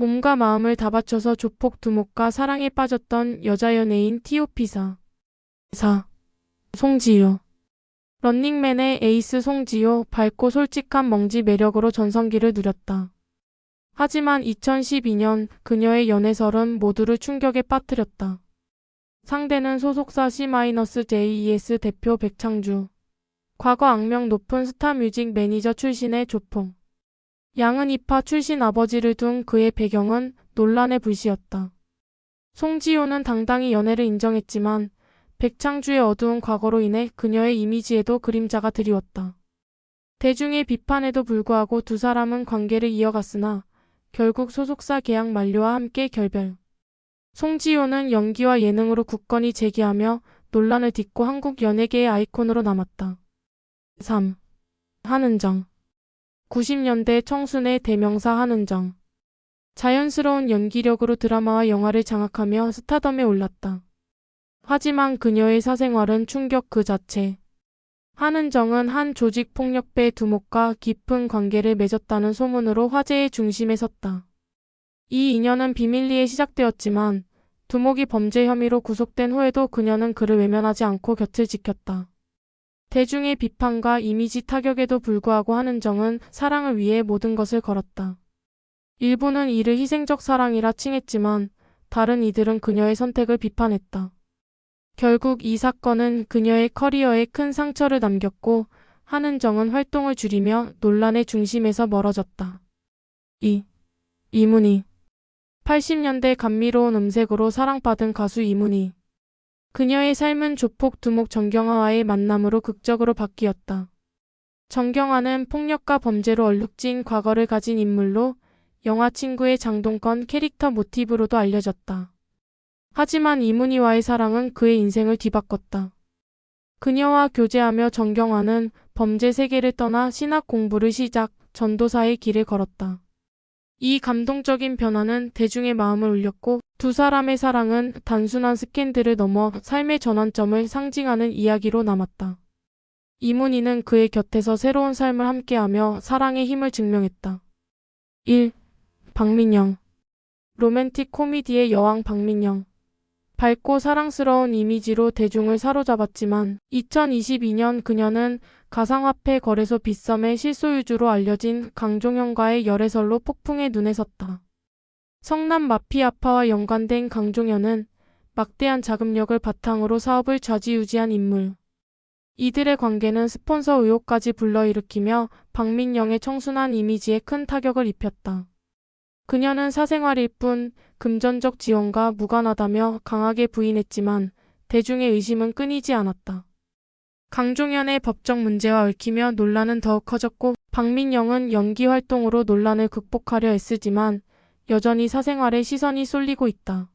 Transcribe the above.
몸과 마음을 다 바쳐서 조폭 두목과 사랑에 빠졌던 여자 연예인 티오피사. 4. 송지효. 런닝맨의 에이스 송지효 밝고 솔직한 멍지 매력으로 전성기를 누렸다. 하지만 2012년 그녀의 연애설은 모두를 충격에 빠뜨렸다. 상대는 소속사 C-JES 대표 백창주. 과거 악명 높은 스타 뮤직 매니저 출신의 조폭. 양은 이파 출신 아버지를 둔 그의 배경은 논란의 불씨였다. 송지효는 당당히 연애를 인정했지만 백창주의 어두운 과거로 인해 그녀의 이미지에도 그림자가 드리웠다. 대중의 비판에도 불구하고 두 사람은 관계를 이어갔으나 결국 소속사 계약 만료와 함께 결별. 송지효는 연기와 예능으로 굳건히 재기하며 논란을 딛고 한국 연예계의 아이콘으로 남았다. 3. 한은정 90년대 청순의 대명사 한은정 자연스러운 연기력으로 드라마와 영화를 장악하며 스타덤에 올랐다. 하지만 그녀의 사생활은 충격 그 자체. 한은정은 한 조직 폭력배 두목과 깊은 관계를 맺었다는 소문으로 화제의 중심에 섰다. 이 인연은 비밀리에 시작되었지만 두목이 범죄 혐의로 구속된 후에도 그녀는 그를 외면하지 않고 곁을 지켰다. 대중의 비판과 이미지 타격에도 불구하고 한은정은 사랑을 위해 모든 것을 걸었다. 일부는 이를 희생적 사랑이라 칭했지만 다른 이들은 그녀의 선택을 비판했다. 결국 이 사건은 그녀의 커리어에 큰 상처를 남겼고 한은정은 활동을 줄이며 논란의 중심에서 멀어졌다. 2. 이문희 80년대 감미로운 음색으로 사랑받은 가수 이문희. 그녀의 삶은 조폭 두목 정경화와의 만남으로 극적으로 바뀌었다. 정경화는 폭력과 범죄로 얼룩진 과거를 가진 인물로 영화 친구의 장동건 캐릭터 모티브로도 알려졌다. 하지만 이문희와의 사랑은 그의 인생을 뒤바꿨다. 그녀와 교제하며 정경화는 범죄 세계를 떠나 신학 공부를 시작, 전도사의 길을 걸었다. 이 감동적인 변화는 대중의 마음을 울렸고 두 사람의 사랑은 단순한 스캔들을 넘어 삶의 전환점을 상징하는 이야기로 남았다. 이문희는 그의 곁에서 새로운 삶을 함께하며 사랑의 힘을 증명했다. 1. 박민영 로맨틱 코미디의 여왕 박민영 밝고 사랑스러운 이미지로 대중을 사로잡았지만 2022년 그녀는 가상화폐 거래소 빗썸의 실소유주로 알려진 강종현과의 열애설로 폭풍의 눈에 섰다. 성남 마피아파와 연관된 강종현은 막대한 자금력을 바탕으로 사업을 좌지우지한 인물. 이들의 관계는 스폰서 의혹까지 불러일으키며 박민영의 청순한 이미지에 큰 타격을 입혔다. 그녀는 사생활일 뿐 금전적 지원과 무관하다며 강하게 부인했지만 대중의 의심은 끊이지 않았다. 강종현의 법적 문제와 얽히며 논란은 더욱 커졌고 박민영은 연기 활동으로 논란을 극복하려 애쓰지만 여전히 사생활에 시선이 쏠리고 있다.